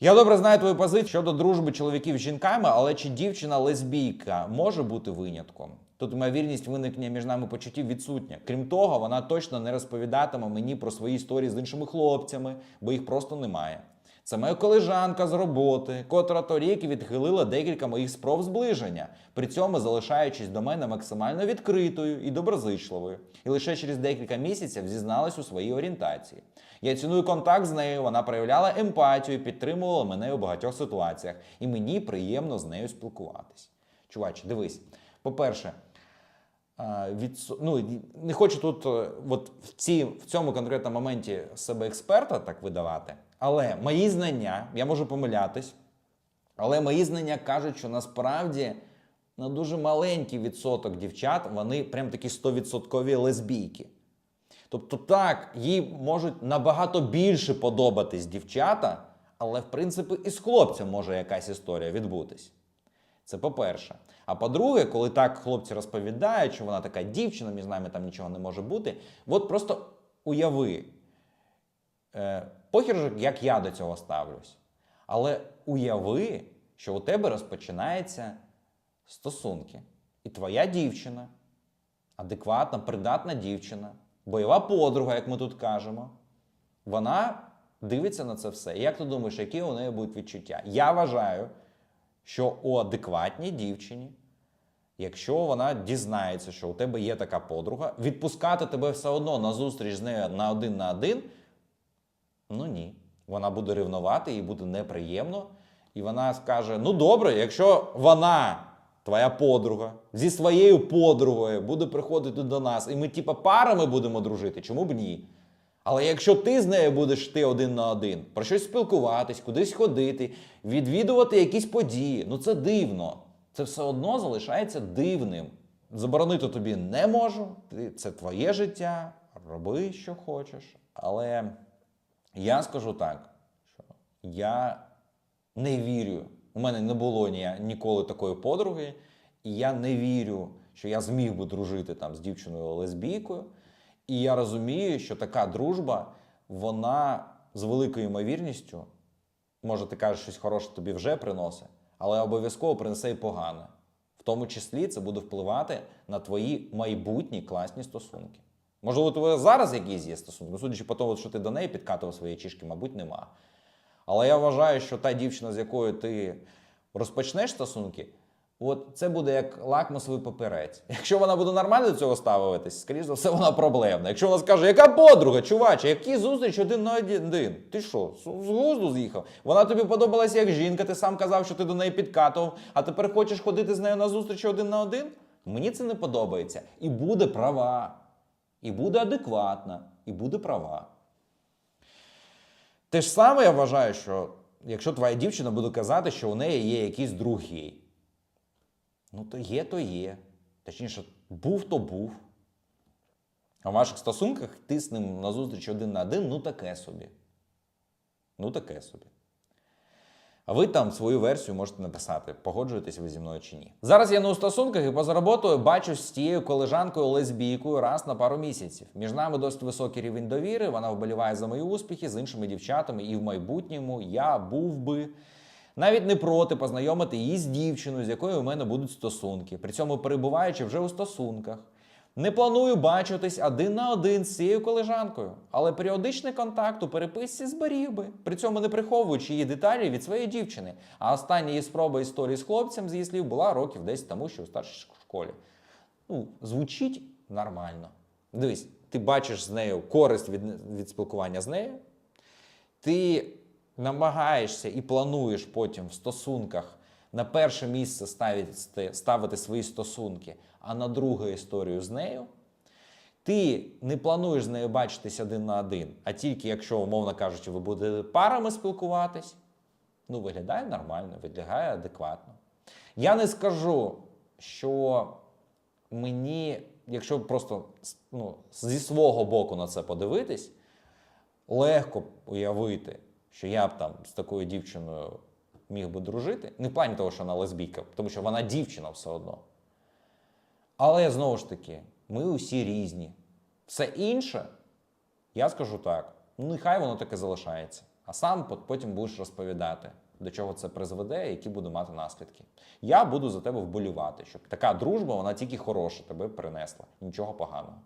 Я добре знаю твою позицію щодо дружби чоловіків з жінками, але чи дівчина лесбійка може бути винятком? Тут ймовірність виникнення між нами почуттів відсутня. Крім того, вона точно не розповідатиме мені про свої історії з іншими хлопцями, бо їх просто немає. Це моя колежанка з роботи, котра торік відхилила декілька моїх спроб зближення, при цьому залишаючись до мене максимально відкритою і доброзичливою. І лише через декілька місяців зізналась у своїй орієнтації. Я ціную контакт з нею, вона проявляла емпатію, підтримувала мене у багатьох ситуаціях, і мені приємно з нею спілкуватись. Чуваче, дивись, по-перше, від, ну, не хочу тут е, от в, ці, в цьому конкретному моменті себе експерта так видавати, але мої знання, я можу помилятись, але мої знання кажуть, що насправді на дуже маленький відсоток дівчат вони прям такі 100% лесбійки. Тобто, так, їй можуть набагато більше подобатись дівчата, але в принципі і з хлопцем може якась історія відбутись. Це по-перше. А по-друге, коли так хлопці розповідають, що вона така дівчина, між нами там нічого не може бути, от просто уяви, е, похер, же, як я до цього ставлюсь. Але уяви, що у тебе розпочинаються стосунки. І твоя дівчина, адекватна, придатна дівчина, бойова подруга, як ми тут кажемо, вона дивиться на це все. І як ти думаєш, які у неї будуть відчуття? Я вважаю, що у адекватній дівчині, якщо вона дізнається, що у тебе є така подруга, відпускати тебе все одно на зустріч з нею на один на один, ну ні. Вона буде ревнувати, їй буде неприємно. І вона скаже: ну добре, якщо вона, твоя подруга, зі своєю подругою буде приходити до нас, і ми, типа, парами будемо дружити, чому б ні? Але якщо ти з нею будеш йти один на один, про щось спілкуватись, кудись ходити, відвідувати якісь події, ну це дивно. Це все одно залишається дивним. Заборонити тобі не можу. Це твоє життя, роби, що хочеш. Але я скажу так, що я не вірю. У мене не було ні, ніколи такої подруги, і я не вірю, що я зміг би дружити там з дівчиною лесбійкою. І я розумію, що така дружба, вона з великою ймовірністю, може, ти кажеш, щось хороше тобі вже приносить, але обов'язково принесе і погане. В тому числі це буде впливати на твої майбутні класні стосунки. Можливо, у тебе зараз якісь є стосунки, ну, судячи по тому, що ти до неї підкатував свої чішки, мабуть, нема. Але я вважаю, що та дівчина, з якою ти розпочнеш стосунки, от це буде як лакмусовий папірець. Якщо вона буде нормально до цього ставитись, скоріш за все, вона проблемна. Якщо вона скаже, яка подруга, чуваче, які зустріч один на один? Ти що, з глузду з'їхав? Вона тобі подобалася як жінка, ти сам казав, що ти до неї підкатував, а тепер хочеш ходити з нею на зустрічі один на один? Мені це не подобається. І буде права, і буде адекватна, і буде права. Те ж саме я вважаю, що якщо твоя дівчина буде казати, що у неї є якийсь друг гей, ну то є, то є. Точніше, був, то був. А в ваших стосунках ти з ним на зустріч один на один, ну таке собі. Ну таке собі. А ви там свою версію можете написати, погоджуєтесь ви зі мною чи ні. Зараз я не у стосунках і поза роботою бачусь з тією колежанкою лесбійкою раз на пару місяців. Між нами досить високий рівень довіри. Вона вболіває за мої успіхи з іншими дівчатами, і в майбутньому я був би навіть не проти познайомити її з дівчиною, з якою у мене будуть стосунки, при цьому перебуваючи вже у стосунках. Не планую бачитись один на один з цією колежанкою, але періодичний контакт у переписці зберіг би, при цьому не приховуючи її деталі від своєї дівчини. А остання її спроба історії з хлопцем, з її слів, була років десь тому, що у старшій школі. Ну, звучить нормально. Дивись, ти бачиш з нею користь від, від спілкування з нею, ти намагаєшся і плануєш потім в стосунках на перше місце ставити, ставити свої стосунки, а на друге історію з нею. Ти не плануєш з нею бачитись один на один, а тільки якщо, умовно кажучи, ви будете парами спілкуватись, ну, виглядає нормально, виглядає адекватно. Я не скажу, що мені, якщо просто ну, зі свого боку на це подивитись, легко уявити, що я б там з такою дівчиною міг би дружити. Не в плані того, що вона лесбійка, тому що вона дівчина все одно. Але знову ж таки, ми усі різні. Все інше, я скажу так, ну нехай воно таке залишається. а сам потім будеш розповідати, до чого це призведе, і які буде мати наслідки. Я буду за тебе вболівати, щоб така дружба, вона тільки хороша тебе принесла, нічого поганого.